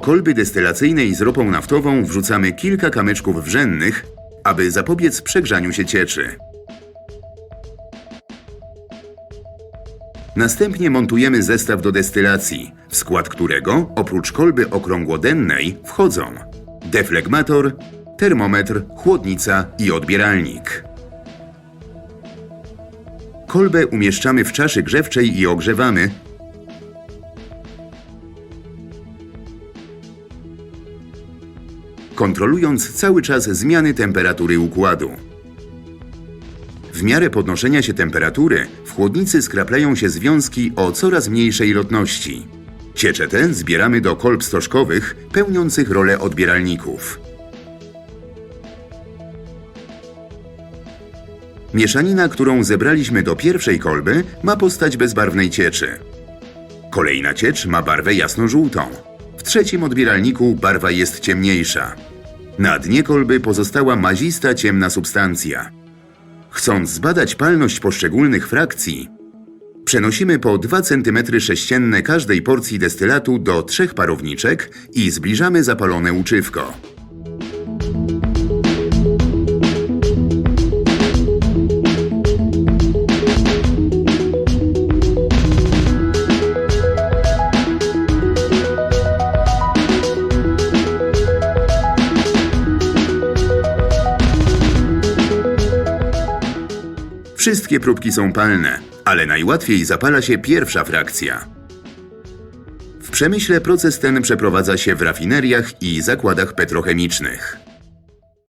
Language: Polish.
Do kolby destylacyjnej z ropą naftową wrzucamy kilka kamyczków wrzennych, aby zapobiec przegrzaniu się cieczy. Następnie montujemy zestaw do destylacji, w skład którego oprócz kolby okrągłodennej wchodzą deflegmator, termometr, chłodnica i odbieralnik. Kolbę umieszczamy w czaszy grzewczej i ogrzewamy, kontrolując cały czas zmiany temperatury układu. W miarę podnoszenia się temperatury w chłodnicy skraplają się związki o coraz mniejszej lotności. Ciecze te zbieramy do kolb stożkowych pełniących rolę odbieralników. Mieszanina, którą zebraliśmy do pierwszej kolby, ma postać bezbarwnej cieczy. Kolejna ciecz ma barwę jasno-żółtą. W trzecim odbieralniku barwa jest ciemniejsza. Na dnie kolby pozostała mazista ciemna substancja. Chcąc zbadać palność poszczególnych frakcji, przenosimy po 2 cm sześcienne każdej porcji destylatu do trzech parowniczek i zbliżamy zapalone łuczywko. Wszystkie próbki są palne, ale najłatwiej zapala się pierwsza frakcja. W przemyśle proces ten przeprowadza się w rafineriach i zakładach petrochemicznych.